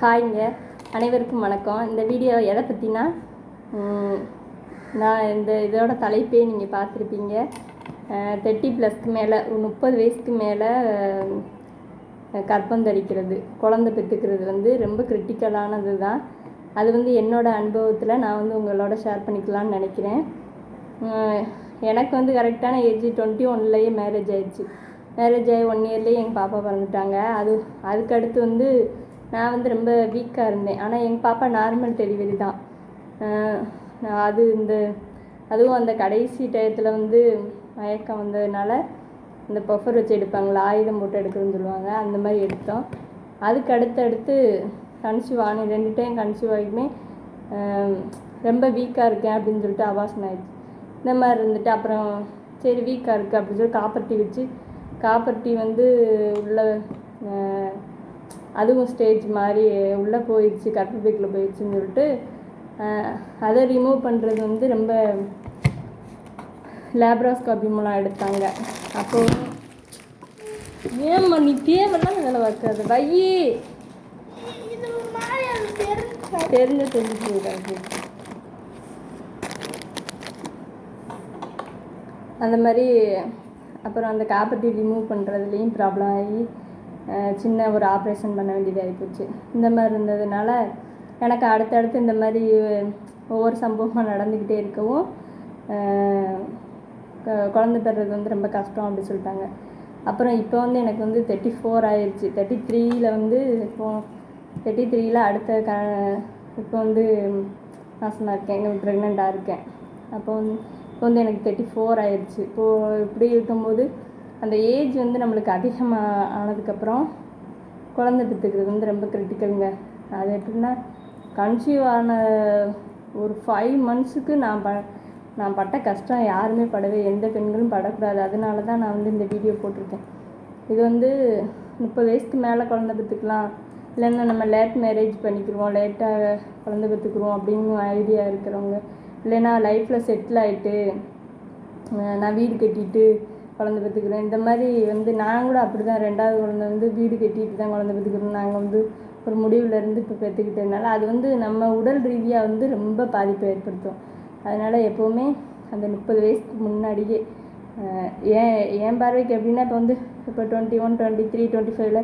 ஹாய்ங்க. அனைவருக்கும் வணக்கம். இந்த வீடியோ எதை பற்றினா நான் இந்த இதோட தலைப்பே நீங்கள் பார்த்துருப்பீங்க. தேர்ட்டி ப்ளஸ்க்கு மேலே முப்பது வயசுக்கு மேலே கற்பம் தரிக்கிறது குழந்தை பெற்றுக்கிறது வந்து ரொம்ப கிரிட்டிக்கலானது தான். அது வந்து என்னோட அனுபவத்தில் நான் வந்து உங்களோட ஷேர் பண்ணிக்கலான்னு நினைக்கிறேன். எனக்கு வந்து கரெக்டான ஏஜ் டுவெண்ட்டி ஒன்லேயே மேரேஜ் ஆயிடுச்சு. மேரேஜ் ஆகி ஒன் இயர்லேயே எங்கள் பாப்பா பிறந்துட்டாங்க. அது அதுக்கடுத்து வந்து நான் வந்து ரொம்ப வீக்காக இருந்தேன். ஆனால் எங்கள் பாப்பா நார்மல் டெலிவரி தான். நான் அது இந்த அதுவும் அந்த கடைசி டயத்தில் வந்து மயக்கம் வந்ததுனால இந்த பஃபர் வச்சு எடுப்பாங்களா? ஆயுதம் போட்டு எடுக்கிறதுன்னு சொல்லுவாங்க. அந்த மாதிரி எடுத்தோம். அதுக்கு அடுத்தடுத்து கன்சியூவ் ஆனேன் ரெண்டு டைம் கன்சியூவ் ஆகியுமே ரொம்ப வீக்காக இருக்கேன் அப்படின்னு சொல்லிட்டு அவாசன் ஆயிடுச்சு. இந்த மாதிரி இருந்துட்டு அப்புறம் சரி வீக்காக இருக்குது அப்படின்னு சொல்லி காப்பர் டீ வச்சு காப்பர் டீ வந்து உள்ள அதுவும் ஸ்டேஜ் மாதிரி உள்ளே போயிடுச்சு கர்ப்பப்பைக்குள்ளே போயிடுச்சுன்னு சொல்லிட்டு அதை ரிமூவ் பண்ணுறது வந்து ரொம்ப லேப்ராஸ்காபி மூலம் எடுத்தாங்க. அப்போ ஏம்மா நீ தேவைலாம் வேலை வைக்காது. வையி! தெரிஞ்ச தெரிஞ்சு போயிடாது அந்த மாதிரி அப்புறம் அந்த காப்பர்ட்டி ரிமூவ் பண்ணுறதுலேயும் ப்ராப்ளம் ஆகி சின்ன ஒரு ஆப்ரேஷன் பண்ண வேண்டியதாகி போச்சு இந்த மாதிரி இருந்ததுனால எனக்கு அடுத்தடுத்து இந்த மாதிரி ஒவ்வொரு சம்பவமாக நடந்துக்கிட்டே இருக்கவும் க- குழந்தை பெறுறது வந்து ரொம்ப கஷ்டம் அப்படின்னு சொல்லிட்டாங்க. அப்புறம் இப்போ வந்து எனக்கு வந்து தேர்ட்டி ஃபோர் ஆயிடுச்சு தேர்ட்டி த்ரீயில் வந்து இப்போ தேர்ட்டி த்ரீயில் அடுத்த க இப்போ வந்து மாசமாக இருக்கேன் ப்ரெக்னெண்ட்டாக இருக்கேன். அப்போ வந்து இப்போ வந்து எனக்கு தேர்ட்டி ஃபோர் ஆயிடுச்சு இப்போது இப்படி இருக்கும்போது அந்த ஏஜ் வந்து நம்மளுக்கு அதிகமாக ஆனதுக்கப்புறம் குழந்தை பெற்றுக்கிறது வந்து ரொம்ப கிரிட்டிக்கலுங்க அது எப்படின்னா கன்சீவ் ஆன ஒரு ஃபைவ் மந்த்ஸுக்கு நான் ப நான் பட்ட கஷ்டம் யாருமே படவே எந்த பெண்களும் படக்கூடாது. அதனால தான் நான் வந்து இந்த வீடியோ போட்டிருக்கேன். இது வந்து முப்பது வயசுக்கு மேலே குழந்த பெற்றுக்கலாம். இல்லைன்னா நம்ம லேட் மேரேஜ் பண்ணிக்கிறோம் லேட்டாக குழந்த பெற்றுக்குறோம் அப்படின்னு ஐடியா இருக்கிறவங்க. இல்லைன்னா லைஃப்பில் செட்டில் ஆகிட்டு நான் வீடு கட்டிட்டு குழந்தை பெற்றுக்கிறோம். இந்த மாதிரி வந்து நான் கூட அப்படி தான் ரெண்டாவது குழந்தை வந்து வீடு கட்டிட்டு தான் குழந்தை பெற்றுக்கிறோம். நாங்கள் வந்து ஒரு முடிவுலேருந்து இப்போ பெற்றுக்கிட்டதுனால அது வந்து நம்ம உடல் ரீதியாக வந்து ரொம்ப பாதிப்பை ஏற்படுத்தும். அதனால் எப்போவுமே அந்த முப்பது வயசுக்கு முன்னாடியே ஏன் என் பார்வைக்கு எப்படின்னா இப்போ வந்து இப்போ twenty one twenty three twenty ஃபைவ்ல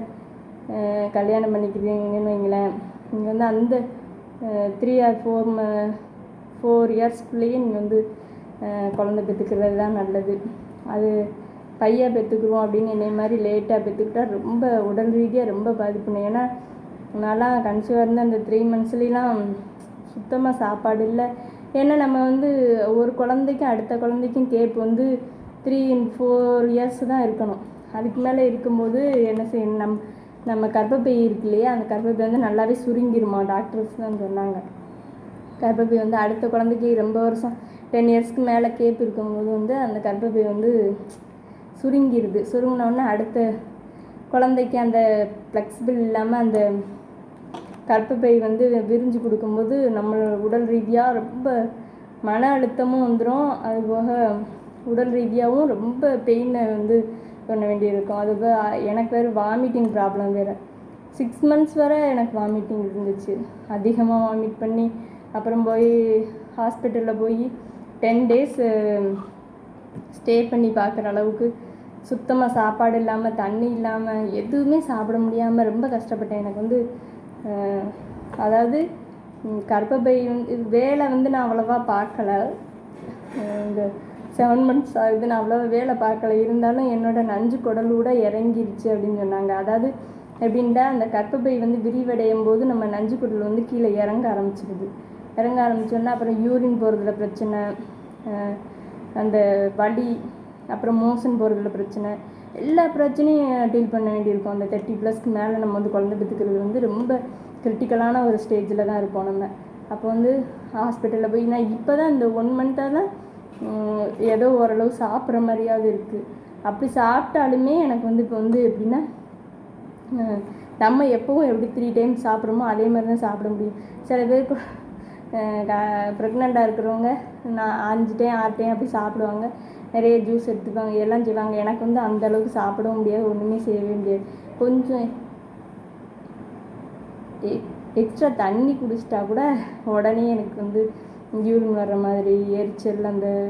கல்யாணம் பண்ணிக்கிறீங்கன்னு வைங்களேன். நீங்கள் வந்து அந்த த்ரீ ஆர் ஃபோர் ஃபோர் இயர்ஸ்க்குள்ளேயே நீங்கள் வந்து குழந்தை பெற்றுக்கிறது தான் நல்லது. அது கையாக பெற்றுக்குருவோம் அப்படின்னு என்னை மாதிரி லேட்டாக பெற்றுக்கிட்டா ரொம்ப உடல் ரீதியாக ரொம்ப பாதிப்புணும் ஏன்னா நான்லாம் கன்சீவாக இருந்த அந்த த்ரீ மந்த்ஸ்லாம் சுத்தமாக சாப்பாடு இல்லை. ஏன்னா நம்ம வந்து ஒரு குழந்தைக்கும் அடுத்த குழந்தைக்கும் கேப் வந்து த்ரீ ஃபோர் இயர்ஸ் தான் இருக்கணும். அதுக்கு மேலே இருக்கும்போது என்ன செய்யணும் நம் நம்ம கர்ப்பப்பை இருக்கு இல்லையா அந்த கர்ப்பப்பை வந்து நல்லாவே சுருங்கிருமா? டாக்டர்ஸ் தான் சொன்னாங்க. கர்ப்பப்பை வந்து அடுத்த குழந்தைக்கு ரொம்ப வருஷம் டென் இயர்ஸ்க்கு மேலே கேப் இருக்கும்போது வந்து அந்த கர்ப்பப்பை வந்து சுருங்கிடுது சுருங்கினோடனே அடுத்த குழந்தைக்கு அந்த ஃப்ளெக்சிபிள் இல்லாமல் அந்த கற்பப்பை வந்து விரிஞ்சு கொடுக்கும்போது நம்ம உடல் ரீதியாக ரொம்ப மன அழுத்தமும் வந்துடும் அதுபோக உடல் ரீதியாகவும் ரொம்ப பெயினை வந்து பண்ண வேண்டியிருக்கும். அது போக எனக்கு வேறு வாமிட்டிங் ப்ராப்ளம் வேறு. சிக்ஸ் மந்த்ஸ் வரை எனக்கு வாமிட்டிங் இருந்துச்சு. அதிகமாக வாமிட் பண்ணி அப்புறம் போய் ஹாஸ்பிட்டலில் போய் டென் டேஸ் ஸ்டே பண்ணி பார்க்குற அளவுக்கு சுத்தமாக சாப்பாடு இல்லாமல் தண்ணி இல்லாமல் எதுவுமே சாப்பிட முடியாமல் ரொம்ப கஷ்டப்பட்டேன். எனக்கு வந்து அதாவது கர்ப்பப்பை வந்து வேலை வந்து நான் அவ்வளோவா பார்க்கல. இந்த செவன் மந்த்ஸ் ஆகுது நான் அவ்வளோவா வேலை பார்க்கல. இருந்தாலும் என்னோடய நஞ்சு குடலூட இறங்கிருச்சு அப்படின்னு சொன்னாங்க. அதாவது எப்படின்டா அந்த கர்ப்பப்பை வந்து விரிவடையும் போது நம்ம நஞ்சு குடல் வந்து கீழே இறங்க ஆரம்பிச்சிருது. இறங்க ஆரம்பிச்சோன்னா அப்புறம் யூரின் போகிறதுல பிரச்சனை அந்த வலி அப்புறம் மோஷன் போகிறதுல பிரச்சனை. எல்லா பிரச்சனையும் டீல் பண்ண வேண்டியிருக்கும். அந்த தேர்ட்டி ப்ளஸ்க்கு மேலே நம்ம வந்து குழந்தை பெற்றுக்கிறது வந்து ரொம்ப கிரிட்டிக்கலான ஒரு ஸ்டேஜில் தான் இருப்போம் நம்ம. அப்போ வந்து ஹாஸ்பிட்டலில் போய் நான் இப்போ தான் இந்த ஒன் மந்த்தாக தான் ஏதோ ஓரளவு சாப்பிட்ற மாதிரியாவது இருக்குது அப்படி சாப்பிட்டாலுமே எனக்கு வந்து இப்போ வந்து எப்படின்னா நம்ம எப்போவும் எப்படி த்ரீ டைம்ஸ் சாப்பிட்றோமோ அதே மாதிரி தான் சாப்பிட முடியும். சில பேர் ப்ரெக்னெண்ட்டாக இருக்கிறவங்க நான் அஞ்சு டைம் ஆறு டைம் அப்படி சாப்பிடுவாங்க. நிறைய ஜூஸ் எடுத்துப்பாங்க இதெல்லாம் செய்வாங்க. எனக்கு வந்து அந்த அளவுக்கு சாப்பிடவும் முடியாது ஒன்றுமே செய்யவே முடியாது. கொஞ்சம் எக்ஸ்ட்ரா தண்ணி குடிச்சிட்டா கூட உடனே எனக்கு வந்து யூரின் வர்ற மாதிரி எரிச்சல் அந்த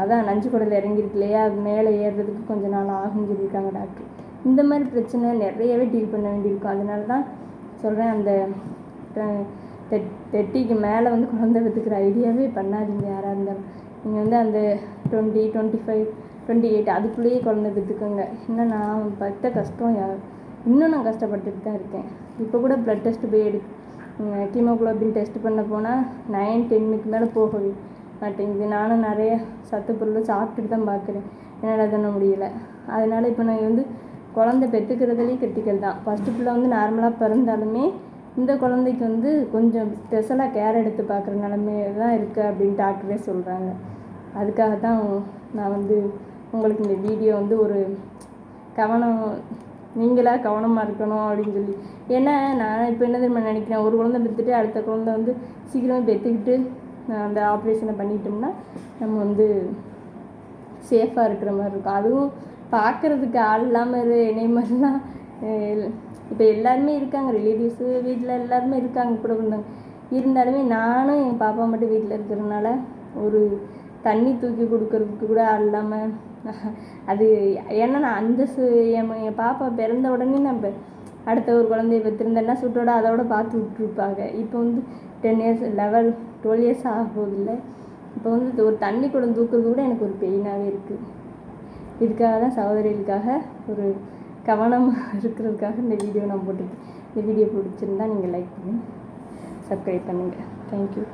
அதான் நஞ்சு குடல் இறங்கிருக்கு இல்லையா? அது மேலே ஏறுறதுக்கு கொஞ்ச நாள் ஆகும் சொல்லியிருக்காங்க டாக்டர் இந்த மாதிரி பிரச்சனை நிறையவே டீல் பண்ண வேண்டியிருக்கும். அதனால தான் சொல்கிறேன் அந்த தெட்- தெட்டிக்கு மேலே வந்து குழந்தை பெற்றுக்கிற ஐடியாவே பண்ணாதீங்க. யாராக இருந்தாலும். நீங்கள் வந்து அந்த twenty twenty five twenty eight அதுக்குள்ளேயே குழந்தை பெற்றுக்கோங்க. என்ன நான் பட்ட கஷ்டம் யா இன்னும் நான் கஷ்டப்பட்டுட்டு தான் இருக்கேன். இப்போ கூட ப்ளட் டெஸ்ட் போய் எடு கீமோக்ளோபின் டெஸ்ட் பண்ண போனால் நைன் டென்னுக்கு மேலே போகவே மாட்டேங்குது. நானும் நிறைய சத்து பொருள் சாப்பிட்டுட்டு தான் பார்க்குறேன். என்னால் பண்ண முடியல. அதனால் இப்போ நான் வந்து குழந்தை பெற்றுக்கிறதுலேயே கிரிட்டிக்கல் தான். ஃபஸ்ட்டு பிள்ளை வந்து நார்மலாக பிறந்தாலுமே இந்த குழந்தைக்கு வந்து கொஞ்சம் ஸ்பெஷலாக கேர் எடுத்து பார்க்குற நிலமையே தான் இருக்குது அப்படின்னு டாக்டரே சொல்கிறாங்க அதுக்காக தான் நான் வந்து உங்களுக்கு இந்த வீடியோ வந்து ஒரு கவனம் நீங்களாக கவனமாக இருக்கணும் அப்படின்னு சொல்லி. ஏன்னா நான் இப்போ என்ன தெரியுமா நினைக்கிறேன்? ஒரு குழந்தை பெற்றுட்டு அடுத்த குழந்தை வந்து சீக்கிரமாக பெற்றுக்கிட்டு அந்த ஆப்ரேஷனை பண்ணிட்டோம்னா நம்ம வந்து சேஃபாக இருக்கிற மாதிரி இருக்கும். அதுவும் பார்க்குறதுக்கு ஆள் இல்லாமல் இரு என்னை மாதிரிலாம் இப்போ எல்லாருமே இருக்காங்க. ரிலேட்டிவ்ஸு வீட்டில் எல்லாருமே இருக்காங்க கூட இருந்தாங்க இருந்தாலுமே நானும் என் பாப்பா மட்டும் வீட்டில் இருக்கிறதுனால ஒரு தண்ணி தூக்கி கொடுக்கறதுக்கு கூட ஆள் இல்லாமல் அது ஏன்னா நான் அந்த சு என் என் பாப்பா பிறந்த உடனே நம்ம அடுத்த ஒரு குழந்தைய பெற்றிருந்தேன்னா சுட்டோட அதோட பார்த்து விட்டுருப்பாங்க. இப்போ வந்து ten years level twelve years ஆக போகுதில்ல. இப்போ வந்து ஒரு தண்ணி குடம் தூக்குறது கூட எனக்கு ஒரு பெயினாகவே இருக்குது இதுக்காக தான் சகோதரிகளுக்காக ஒரு கவனமாக இருக்கிறதுக்காக இந்த வீடியோ நான் போட்டிருக்கேன் இந்த வீடியோ பிடிச்சிருந்தா நீங்கள் லைக் பண்ணி சப்ஸ்கிரைப் பண்ணுங்கள் தேங்க்யூ